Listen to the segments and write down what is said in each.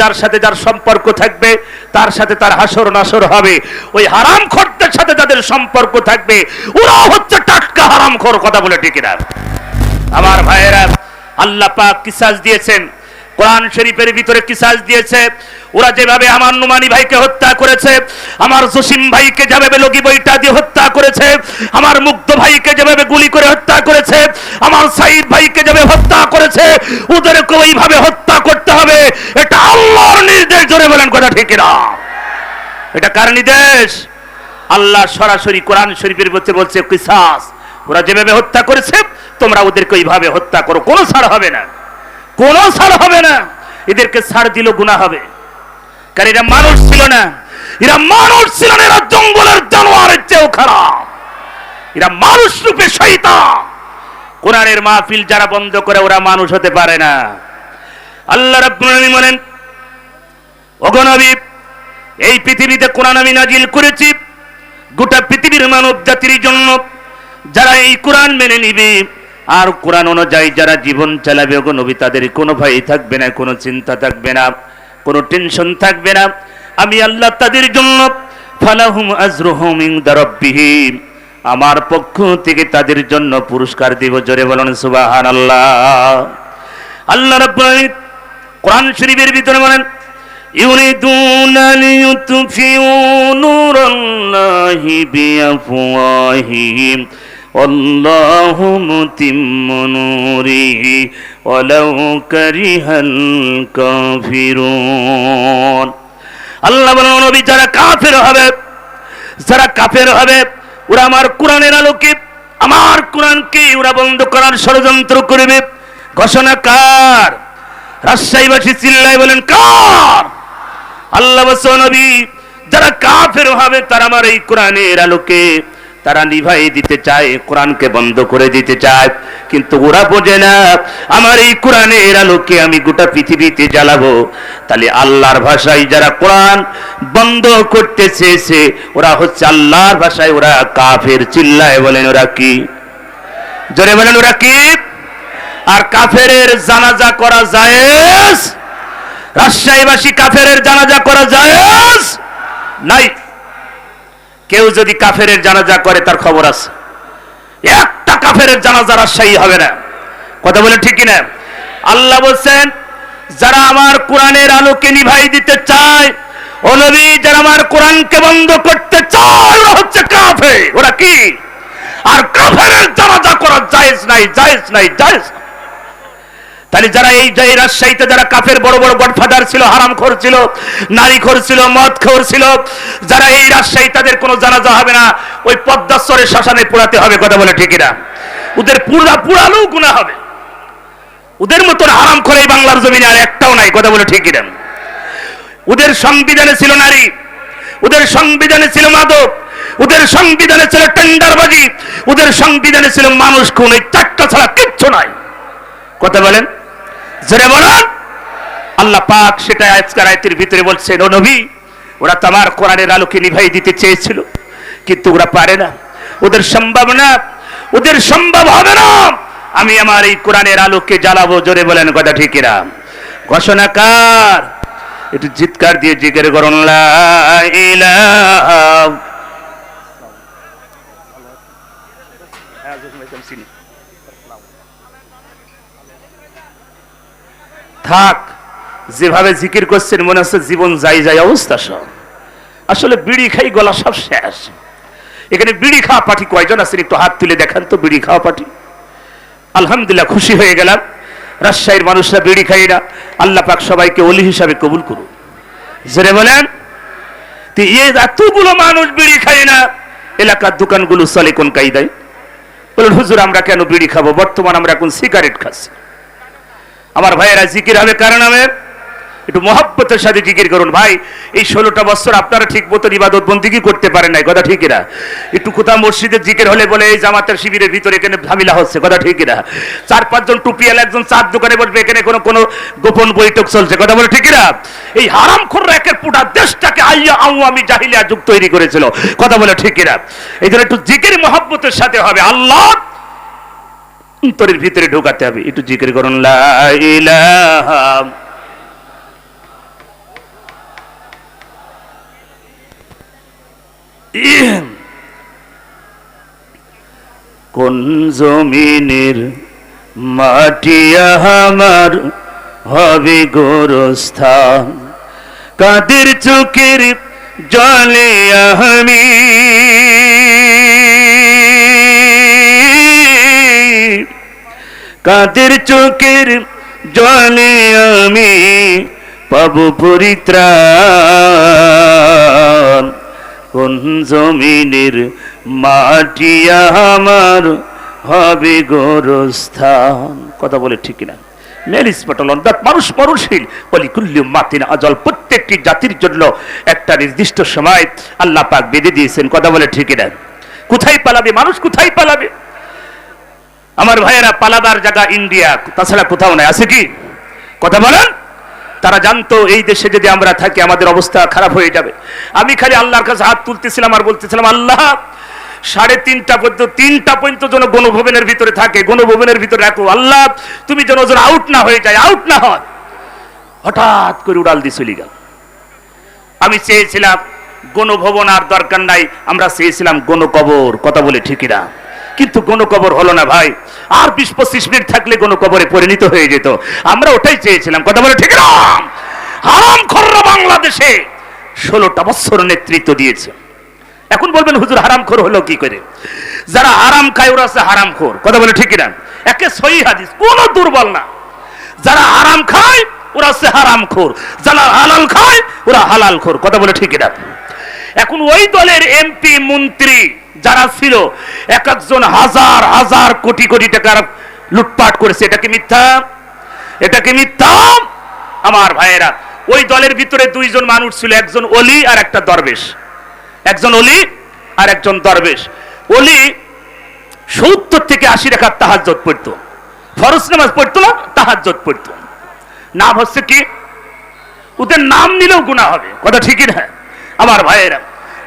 যার সাথে যার সম্পর্ক থাকবে, তার সাথে তার হাসর নাসর হবে। ওই হারাম খোরদের সাথে যাদের সম্পর্ক থাকবে ওরা হচ্ছে টাটকা হারাম খোর, কথা বলে ঠিক না আমার ভাইয়েরা, আল্লাহ পাক কিসাস দিয়েছেন, কোরআন শরীফের ভিতরে কিসাস দিয়েছে। ওরা যেভাবে আমার নুমানি ভাইকে হত্যা করেছে, আমার জসিম ভাইকে যেভাবে লগি বইটা দিয়ে হত্যা করেছে, আমার মুগ্ধ ভাইকে যেভাবে গুলি করে হত্যা করেছে, আমার সাইদ ভাইকে যেভাবে হত্যা করেছে ওদেরকে ওইভাবে হত্যা করতে হবে। জোরে বলেন কথা ঠিক না এটা কার নির্দেশ? আল্লাহ সরাসরি কোরআন শরীফের মধ্যে বলছে, কিসাস, ওরা যেভাবে হত্যা করেছে, তোমরা ওদেরকে ওইভাবে হত্যা করো। কোনো ছাড় হবে না। কোনো ছাড় হবে না। এদেরকে ছাড় দিল গুণা হবে। কারণ এরা মানুষ ছিল না। এরা মানুষ ছিল না, এরা জঙ্গলের জানোয়ারের চেয়েও খারাপ। এরা মানুষ রূপে শয়তান। কোরআনের মাহফিল যারা বন্ধ করে, ওরা মানুষ হতে পারে না। আল্লাহ রাব্বুল আলামিন বলেন ওগো নবী এই পৃথিবীতে কোরআন আমি নাজিল করেছি। গোটা পৃথিবীর মানব জাতির জন্য যারা এই কোরআন মেনে নিবে, আর কোরআন অনুযায়ী যারা জীবন চালাবে ওগো নবী তাদের কোনো ভয় থাকবে না, কোনো চিন্তা থাকবে না, কোনো টেনশন থাকবে না। আমি আল্লাহ তাদের জন্য ফালাহুম আজরুহুম ইনদা রাব্বিহিম আমার পক্ষ থেকে তাদের জন্য পুরস্কার দিব। জোরে বলুন, সুবহানাল্লাহ। আল্লাহ রাব্বুল আলামিন কোরআন শরীফের ভিতরে বলেন يريدون ليطفئوا نور الله بأفواههم والله متم نوره ولو كره الكافرون আল্লাহ বলেন নবী যারা কাফের হবে যারা কাফের হবে ওরা আমার কোরআনের আলোকে আমার কোরআনকে ওরা বন্ধ করার ষড়যন্ত্র করবে ঘোষণা কার রাজশাহীবাসী চিল্লায় বলেন কার আল্লাহ নবী, যারা কাফের হবে, তারা আমার এই কোরআনের আলোকে, তারা নিভাই দিতে চায়, কোরআনকে বন্ধ করে দিতে চায়। কিন্তু ওরা বোঝে না, আমার এই কোরআনের আলোকে আমি গোটা পৃথিবীতে জ্বালাবো। তাহলে আল্লাহর ভাষায় যারা কোরআন বন্ধ করতে চেয়েছে ওরা হচ্ছে আল্লাহর ভাষায় ওরা কাফের চিল্লায় বলেন ওরা কি? জোরে বলেন ওরা কি? আর কাফেরের জানাজা করা জায়েজ? রাজশাহীবাসী কাফেরের জানাজা করা জায়েজ? নাই। কেউ যদি কাফেরের জানাজা করে, তার খবর আছে। একটা কাফেরের জানাজা রাজশাহী হবে না। কথা বলে ঠিকই না আল্লাহ বলছেন, যারা আমার কোরআনের আলোকে নিভাই দিতে চায়, ও নবী, যারা আমার কোরআনকে বন্ধ করতে চায়, ওরা হচ্ছে কাফে ওরা কি? আর কাফেরের জানাজা করা জায়েজ নাই জায়েজ নাই, জায়েজ। তাহলে যারা এই যে রাজশাহীতে যারা কাফের বড় বড় গডফাদার ছিল হারাম খোর ছিল নারী খোর ছিল মদ খোর ছিল, যারা এই রাজশাহী তাদের কোনো জানাজা হবে না, ওই পদ্মাশ্বরের শ্মশানে পোড়াতে হবে, কথা বলে ঠিকই না ওদের পুরা পুরালেও গুণা হবে। ওদের মতন হারাম খোর এই বাংলার জমিনে আর একটাও নাই, কথা বলে ঠিকই না ওদের সংবিধানে ছিল নারী, ওদের সংবিধানে ছিল মাদক, ওদের সংবিধানে ছিল টেন্ডারবাজি, ওদের সংবিধানে ছিল মানুষ, খুন, এই চারটা ছাড়া কিচ্ছু নাই। কথা বলেন? জোরে বলেন। আল্লাহ পাক সেটা আজকের আয়তের ভিতরে বলছেন, ও নবী, ওরা তোমার কোরআনের আলোকে নিভাই দিতে চেয়েছিল, কিন্তু ওরা পারে না। ওদের সম্ভব না, ওদের সম্ভব হবে না। আমি আমার এই কোরআনের আলোকে জ্বালাবো, জোরে বলেন কথা ঠিকিরা ঘোষণাকার একটু চিৎকার দিয়ে জিজ্ঞের করুন থাক, যেভাবে জিকির করছেন, মনে হচ্ছে জীবন যাই যাই অবস্থা সব। আসলে বিড়ি খাই, গলা সব শেষ। এখানে বিড়ি খাওয়া পার্টি কয়জন আছেন? একটু হাত তুলে দেখান তো, বিড়ি খাওয়া পার্টি আলহামদুলিল্লাহ, খুশি হয়ে গেলাম। রাজশাহীর মানুষরা বিড়ি খাই না। আল্লাহ পাক সবাইকে অলি হিসাবে কবুল করুন জেনে বলেন? এতগুলো মানুষ বিড়ি খায় না, এলাকার দোকানগুলো চলে কোন কায়দায়? বলুন, হুজুর, আমরা কেন বিড়ি খাব? বর্তমান আমরা এখন সিগারেট খাচ্ছি? আমার ভাইয়েরা, জিকির হবে কার নামে? একটু মহাব্বতের সাথে জিকির করুন। ভাই, এই ষোলোটা বছর আপনারা ঠিক মতো ইবাদত বন্দিগি করতে পারেন নাই? কথা ঠিক না একটু কোথাও মসজিদের জিকির হলে বলে, এই জামাতের শিবিরের ভিতরে এখানে ঝামেলা হচ্ছে। কথা ঠিক না চার, পাঁচজন টুপিয়াল একজন চার দোকানে বসবে, এখানে কোনো কোনো গোপন বৈঠক চলছে। কথা বলে ঠিক না এই হারাম খোর একের পুটা দেশটাকে আইয়া আউ আমি জাহিলিয়া যুগ তৈরি করেছিল। কথা বলে ঠিক না এই জন্য একটু জিকির মহাব্বতের সাথে হবে। আল্লাহ অন্তরের ভিতরে ঢোকাতে হবে। একটু জিকির করুন কোন জমিনের মাটি আমার হবে গোরস্থান? কাদের চোখের জলে আমি কাদের চোখের জলে আমি পাবো পরিত্রাণ? কোন জমিনের মাটি আমার হবে গোরস্থান? কথা বলে ঠিক না মেলিস পটল অর্থাৎ মানুষ মরণশীল। বলি কুল্লু মাতিন আজল। প্রত্যেকটি জাতির জন্য একটা নির্দিষ্ট সময় আল্লাহ পাক বেঁধে দিয়েছেন। কথা বলে ঠিক না কোথায় পালাবে মানুষ? কোথায় পালাবে? আমার ভাইয়েরা পালাবার জায়গা ইন্ডিয়া, তাছাড়া কোথাও নাই। আছে কি? কথা বলেন। তারা জানতো এই দেশে যদি আমরা থাকি, আমাদের অবস্থা খারাপ হয়ে যাবে। আমি খালি আল্লাহর কাছে হাত তুলতেছিলাম আর বলতেছিলাম, আল্লাহ, সাড়ে তিনটা পর্যন্ত তিনটা পর্যন্ত যেন গণভবনের ভিতরে থাকে, গণভবনের ভিতরে রাখো। আল্লাহ, তুমি যেন যেন আউট না হয়ে যায়, আউট না হয়। হঠাৎ করে উড়াল দিয়ে চলে গেল। আমি চেয়েছিলাম, গণভবন আর দরকার নাই, আমরা চেয়েছিলাম গণকবর। কথা বলে ঠিকই কিন্তু গণকবর হলো না ভাই। আর বিশ পঁচিশ মিনিট থাকলে গণকবরে পরিণত হয়ে যেত। আমরা ওটাই চেয়েছিলাম। কথা বলে ঠিক হারাম খররা বাংলাদেশে ষোলোটা বছর নেতৃত্ব দিয়েছে। এখন বলবেন, হুজুর হারামখোর হলো কি করে? যারা হারাম খায়, ওরা আছে হারামখোর কথা বলে ঠিক না? একে সহি হাদিস, কোন দুর্বল না। যারা হারাম খায়, ওরা হচ্ছে হারাম খোর। যারা হালাল খায়, ওরা হালাল খোর। কথা বলে ঠিক না? এখন ওই দলের এমপি, মন্ত্রী যারা ছিল এক একজন হাজার হাজার কোটি কোটি টাকার লুটপাট করেছে। এটা কি মিথ্যা? এটা কি মিথ্যা? আমার ভাইয়েরা, ওই দলের ভিতরে দুইজন মানুষ ছিল, একজন অলি আর একটা দরবেশ। একজন অলি আর একজন দরবেশ। অলি সত্তর থেকে আশি রেখার তাহাজ্জত পড়তো। ফরজ নামাজ পড়তো না তাহাজ্জত পড়তো। নাম হচ্ছে কি? ওদের নাম নিলেও গুণা হবে। কথা ঠিকই না? আমার ভাইয়েরা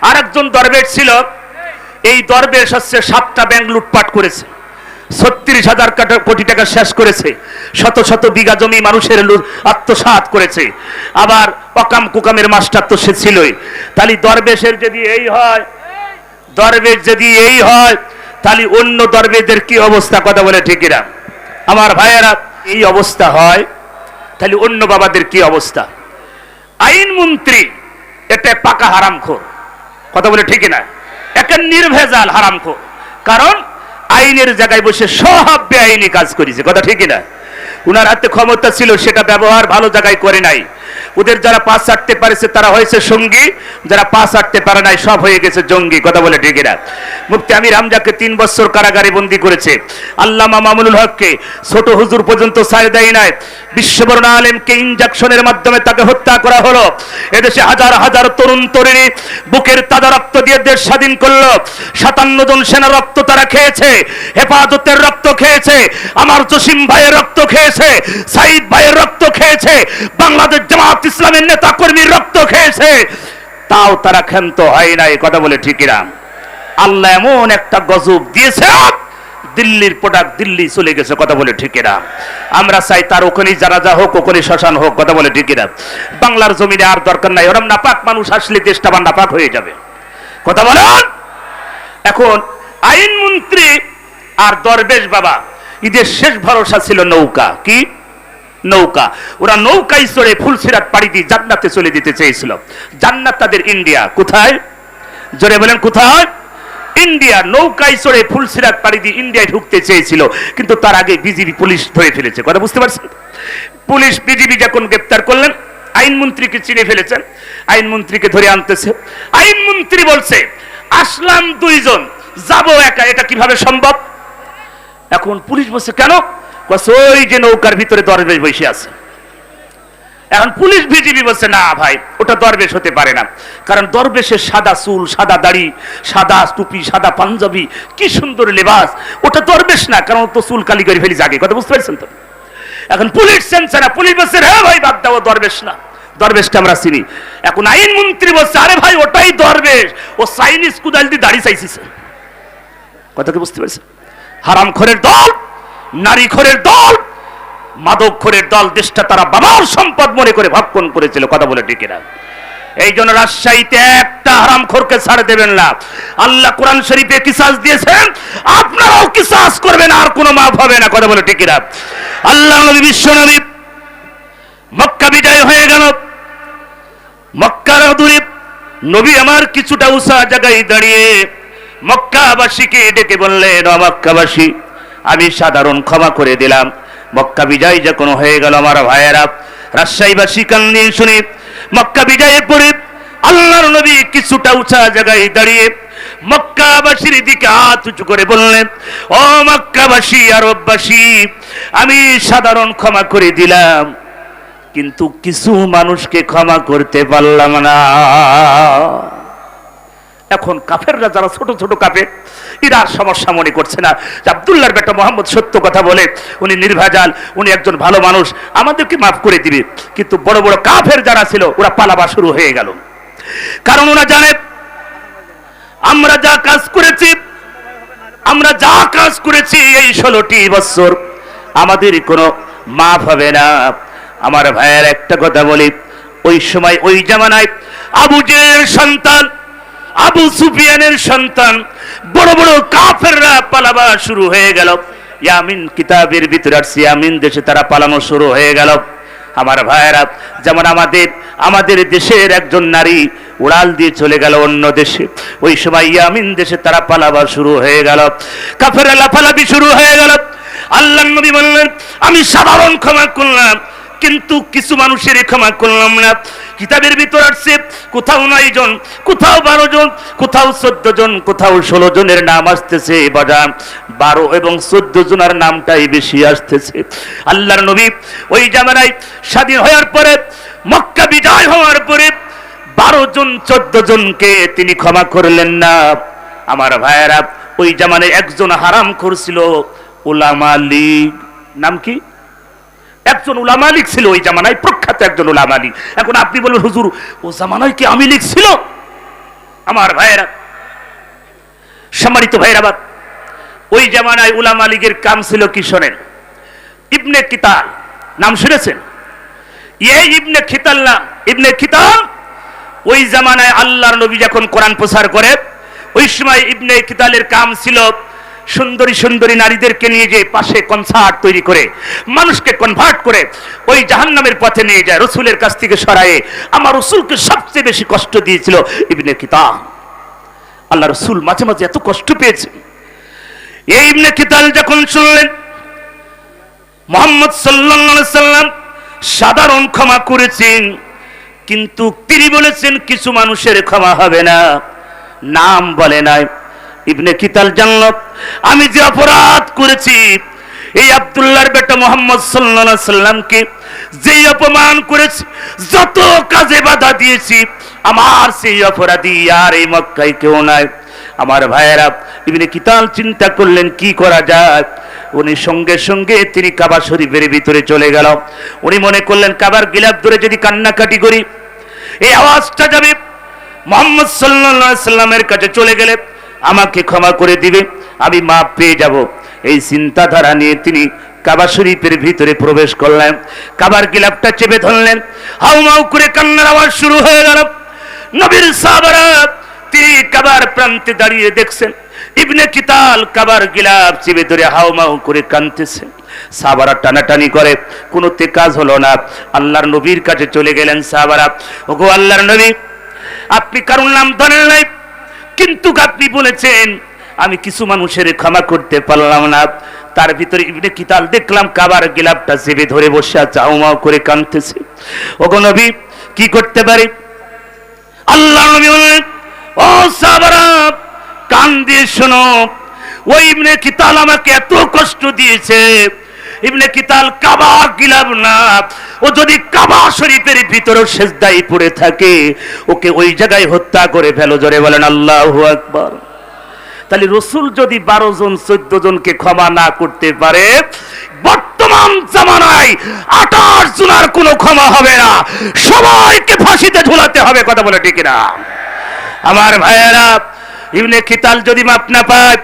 আর একজন দরবেশ ছিল এই দরবেশ হচ্ছে সাতটা ব্যাংক লুটপাট করেছে। ছত্রিশ হাজার কাটা- টাকা শেষ করেছে। শত শত বিঘা জমি মানুষের আত্মসাৎ করেছে। আবার অকাম কুকামের মাস্টার তো সে ছিলই। তাহলে দরবেশের যদি এই হয়, দরবেশ যদি এই হয়, তাহলে অন্য দরবেশদের কি অবস্থা? কথা বলে ঠিকিরা আমার ভাইয়েরা, এই অবস্থা হয়, তাহলে অন্য বাবাদের কি অবস্থা? আইন মন্ত্রী এটা পাকা হারামখোর। কথা বলে ঠিক না একটা নির্ভেজাল হারামখোর কারণ আইনের জায়গায় বসে সব বেআইনি কাজ করেছে, কথা ঠিকই না উনার হাতে ক্ষমতা ছিল, সেটা ব্যবহার ভালো জায়গায় করে নাই। ওদের যারা পাস আটতে পারেছে, তারা হয়েছে সঙ্গী। যারা পাস আটতে পারে নাই, সব হয়ে গেছে জঙ্গি, কথা বলে ঠিক না মুফতি আমির হামজাকে তিন বছর কারাগারে বন্দি করেছে। আল্লামা মামুনুল হককে ছোট হুজুর পর্যন্ত ছাড় দেয় নাই। বিশ্ববরণ আলেমকে ইনজেকশনের মাধ্যমে তাকে হত্যা করা হলো। এদেশে হাজার হাজার তরুণ তরুণী বুকের তাজা রক্ত দিয়ে দেশ স্বাধীন করল। সাতান্ন জন সেনা রক্ত তারা খেয়েছে, হেফাজতের রক্ত খেয়েছে, আমার জসিম ভাইয়ের রক্ত খেয়েছে, সাইদ ভাইয়ের রক্ত খেয়েছে, বাংলাদেশ জামাত ইসলামের নেতা কর্মীর রক্ত খেয়েছে, তাও তারা ক্ষান্ত হয় নাই, কথা বলে ঠিকিরা আল্লাহ এমন একটা গজব দিয়েছে দিল্লির প্রোডাক্ট দিল্লি চলে গেছে, কথা বলে ঠিকিরা আমরা চাই তার ওখানেই জানাজা হোক ওখানে শ্মশান হোক, কথা বলে ঠিকিরা বাংলার জমিনে আর দরকার নাই, ওরম নাপাক মানুষ আসলে দেশটা আবার নাপাক হয়ে যাবে। কথা বলেন! এখন আইনমন্ত্রী আর দরবেশ বাবা, ঈদের শেষ ভরসা ছিল নৌকা, কি? নৌকা। ওরা নৌকায় চড়ে ফুলসিরাত পাড়ি দিয়ে জান্নাতে চলে যেতে চেয়েছিল। জান্নাত তাদের ইন্ডিয়া। কোথায়? জোরে বলেন, কোথায়? ইন্ডিয়া। নৌকায় চড়ে ফুলসিরাত পাড়ি দিয়ে ইন্ডিয়ায় ঢুকতে চেয়েছিল। কিন্তু তার আগে বিজিবি পুলিশ ধরে ফেলেছে। কথা বুঝতে পারছেন? পুলিশ বিজিবি যখন গ্রেপ্তার করলেন, আইনমন্ত্রীকে চিনে ফেলেছেন, আইনমন্ত্রীকে ধরে আনতেছে। আইনমন্ত্রী বলছে, আসলাম দুইজন, যাব একা। এটা কীভাবে সম্ভব? এখন পুলিশ বলছে, কেন? ওই যে নৌকার ভিতরে দরবেশ বসে আছে। এখন পুলিশ বিজিবি বলছে, না ভাই, ওটা দরবেশ হতে পারে না। কারণ দরবেশের সাদা চুল, সাদা দাড়ি, সাদা টুপি, সাদা পাঞ্জাবি, কি সুন্দর লেবাস। ওটা দরবেশ না, কারণ তো চুল কালি করে ফেলি আগে কথা বুঝতে পারছেন তো? এখন পুলিশ চেনছে না। পুলিশ বলছে হ্যাঁ ভাই, বাদ দাও দরবেশ না। দরবেশকে আমরা চিনি। এখন আইন মন্ত্রী বলছে, আরে ভাই, ওটাই দরবেশ। ও চাইনিজ কুদাল দিয়ে দাড়ি চাইছিস কথা কি বুঝতে পারছেন? হারাম খোরের দল নারী খোরের দল, মাদক খোরের দল, দেশটা তারা বাবার সম্পদ মনে করে ভাবকন করেছিল, কথা বলে ডেকে না এই জন্য রাজশাহীতে একটা হারাম খোরকে ছাড় দেবেন না। আল্লাহ কোরআন শরীফে কিসাস দিয়েছেন, আপনারাও কিসাস করবেন, আর কোনো মাফ হবে না, কথা বলে ঠিকিরা আল্লাহ নবী, বিশ্ব নবী, মক্কা বিজয় হয়ে গেল। মক্কার দূরে নবী আমার কিছুটা উষা জায়গায় দাঁড়িয়ে মক্কাবাসীকে ডেকে বললেন, "ও মক্কাবাসী আমি সাধারণ ক্ষমা করে দিলাম। মক্কা বিজয় যখন হয়ে গেল আমার ভাইয়েরা রাজশাহীবাসী কান্দি শুনি মক্কা বিজয়ের পরে আল্লাহর নবী কিছুটা উঁচা জায়গায় দাঁড়িয়ে মক্কাবাসীর দিকে হাত উঁচু করে বললেন, ও মক্কাবাসী, আরববাসী, আমি সাধারণ ক্ষমা করে দিলাম, কিন্তু কিছু মানুষকে ক্ষমা করতে পারলাম না। এখন কাফেররা যারা ছোট ছোট কাফের এরা সমস্যা মনে করছে না। যে আবদুল্লাহর বেটা মোহাম্মদ সত্য কথা বলে, উনি নির্ভেজাল, উনি একজন ভালো মানুষ, আমাদেরকে মাফ করে দিবে। কিন্তু বড় বড় কাফের যারা ছিল, ওরা পালাবা শুরু হয়ে গেল। কারণ ওরা জানে, আমরা যা কাজ করেছি, আমরা যা কাজ করেছি এই ষোলোটি বছর, আমাদের কোনো মাফ হবে না। আমার ভাইয়ের একটা কথা বলি, ওই সময়, ওই জামানায় আবু জের সন্তান আবু সুফিয়ানের সন্তান, বড় বড় কাফেররা পালাবা শুরু হয়ে গেল। ইয়ামিন কিতাবের ভিতরে আসছে, ইয়ামিন দেশে তারা পালানো শুরু হয়ে গেল। আমার ভাইয়েরা, যেমন আমাদের আমাদের দেশের একজন নারী উড়াল দিয়ে চলে গেল অন্য দেশে। ওই সময় ইয়ামিন দেশে তারা পালাবার শুরু হয়ে গেল। কাফেরা লাফালাফি শুরু হয়ে গেল। আল্লাহ নবী বললেন, আমি সাধারণ ক্ষমা করলাম। কিন্তু কিছু মানুষের ক্ষমা করলাম না। কিতাবের ভিতর আসছে, কোথাও নয় জন, কোথাও বারো জন, কোথাও চোদ্দ জন, কোথাও ষোলো জনের নাম আসতেছে বাজান বারো এবং চোদ্দ জনের নামটাই বেশি আসতেছে। আল্লাহর নবী ওই জামানায় স্বাধীন হওয়ার পরে, মক্কা বিজয় হওয়ার পরে বারো জন, চোদ্দ জনকে তিনি ক্ষমা করলেন না। আমার ভাইয়েরা, ওই জামানায় একজন হারাম করছিল, ওলামা লীগ। নাম কি? একজন উলামা লীগ ছিল ওই জামানায়, প্রখ্যাত একজন উলামা লীগ এখন আপনি বলবেন, হুজুর, ও জামানায় কি আমি লীগ ছিল আমার ভাইয়েরা, সম্মানিত ভাইয়েরাবাদ ওই জামানায় উলামা লীগের কাম ছিল কি শোনেন? ইবনে কিতাল, নাম শুনেছেন? এই ইবনে খিতাল না, ইবনে খিতাল ওই জামানায় আল্লাহর নবী যখন কোরআন প্রচার করে, ওই সময় ইবনে কিতালের কাম ছিল সুন্দরী সুন্দরী নারীদেরকে নিয়ে যে পাশে কনসার্ট তৈরি করে, মানুষকে কনভার্ট করে ওই জাহান্নামের পথে নিয়ে যায়, রসুলের কাছ থেকে সরায়ে আমার রসুলকে সবচেয়ে বেশি কষ্ট দিয়েছিল ইবনে কিতাল। আল্লাহ রসুল মাঝে মাঝে এত কষ্ট পেয়েছে। এই ইবনে কিতাল যখন শুনলেন, মোহাম্মদ সাল্লাম সাধারণ ক্ষমা করেছেন, কিন্তু তিনি বলেছেন, কিছু মানুষের ক্ষমা হবে না, নাম বলে নাই। ইবনে কিতাল জানল আমি যে অপরাধ করেছি, এই আব্দুল্লাহর বেটা মোহাম্মদ সাল্লাল্লাহু সাল্লামকে যে অপমান করেছি, যত কাজে বাধা দিয়েছি, আমার সেই অপরাধী আর এই মক্কায় কেউ নাই। আমার ভাইয়েরা, ইবনে কিতাল চিন্তা করলেন, কি করা যায়? উনি সঙ্গে সঙ্গে তিনি কাবা শরীফের ভিতরে চলে গেল। উনি মনে করলেন, কাবার গিলাপ ধরে যদি কান্নাকাটি করি, এই আওয়াজটা যাবে। মোহাম্মদ আলাইহি সাল্লামের কাছে চলে গেলে আমাকে ক্ষমা করে দিবে, আমি মাপ পেয়ে যাব। এই চিন্তাধারা নিয়ে তিনি কাবা শরীফের ভিতরে প্রবেশ করলেন। কাবার গিলাপটা চেপে ধরলেন। হাউমাউ করে কান্নার আওয়াজ শুরু হয়ে গেল। নবীর সাহাবারা তিনি কাবার প্রান্তে দাঁড়িয়ে দেখছেন। ইবনে কিতাল কাবার গিলাপ চেপে ধরে হাউমাউ করে কানতেছে সাহাবারা টানাটানি করে, কোনোতে কাজ হলো না। আল্লাহর নবীর কাছে চলে গেলেন সাহাবারা। ওগো আল্লাহর নবী, আপনি কারুর নাম ধরেন নাই? কিন্তু আপনি বলেছেন, আমি কিছু মানুষের ক্ষমা করতে পারলাম না। তার ভিতরে ইবনে কিতাল দেখলাম, কাবার গিলাপটা চেপে ধরে বসে আছে হাউমাউ করে কানতেছে ওগো নবী, কি করতে পারি? আল্লাহ নবী বললেন, ও সাহাবারা, কান দিয়ে শোনো ওই ইবনে কিতাল আমাকে এত কষ্ট দিয়েছে। ইবনে কিতাল কাবা গিলাপ না ও যদি কাবা শরীফের ভিতরে সেজদাই পড়ে থাকে, ওকে ওই জায়গায় হত্যা করে ফেলো। জোরে বলেন, আল্লাহু আকবার। তাহলে রসুল যদি বারো জন, চোদ্দ জনকে ক্ষমা না করতে পারে, বর্তমান জামানায় আঠাশ জনের কোনো ক্ষমা হবে না। সবাইকে ফাঁসিতে ঝুলাতে হবে, কথা বলে ঠিক না আমার ভাইয়েরা ইবনে খিতাল যদি মাপ না পায়,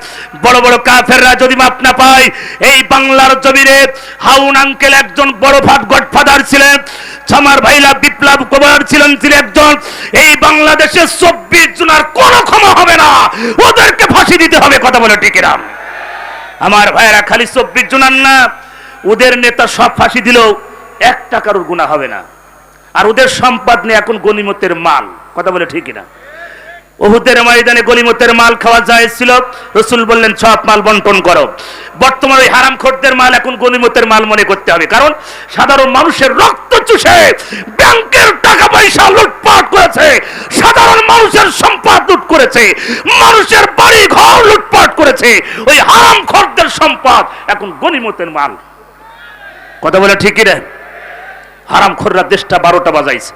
বড় বড় কাফেররা যদি মাপ না পায়, এই বাংলার জমিনে হাউন আঙ্কেল একজন বড় ফাট গডফাদার ছিলেন ছামার ভাইলা বিপ্লব কুমার ছিলেন তিনি একজন, এই বাংলাদেশে চব্বিশ জনের কোনো ক্ষমা হবে না, ওদেরকে ফাঁসি দিতে হবে, কথা বলে টিকিরাম আমার ভাইয়েরা খালি চব্বিশ জনার না, ওদের নেতা সব ফাঁসি দিলেও এক টাকারও গুণা হবে না, আর ওদের সম্পদ নিয়ে এখন গনিমতের মাল, কথা বলে ঠিকই না ওহুদের ময়দানে গলিমতের মাল খাওয়া যায় ছিল। রসুল বললেন, সব মাল বন্টন করো। বর্তমানে ওই হারাম খোরদের মাল এখন গলিমতের মাল মনে করতে হবে। কারণ সাধারণ মানুষের রক্ত চুষে ব্যাংকের টাকা পয়সা লুটপাট করেছে। সাধারণ মানুষের সম্পদ লুট করেছে। মানুষের বাড়ি ঘর লুটপাট করেছে। ওই হারাম খোরদের সম্পদ এখন গনিমতের মাল। কথা বলে ঠিকই রে হারাম খোররা দেশটা বারোটা বাজাইছে।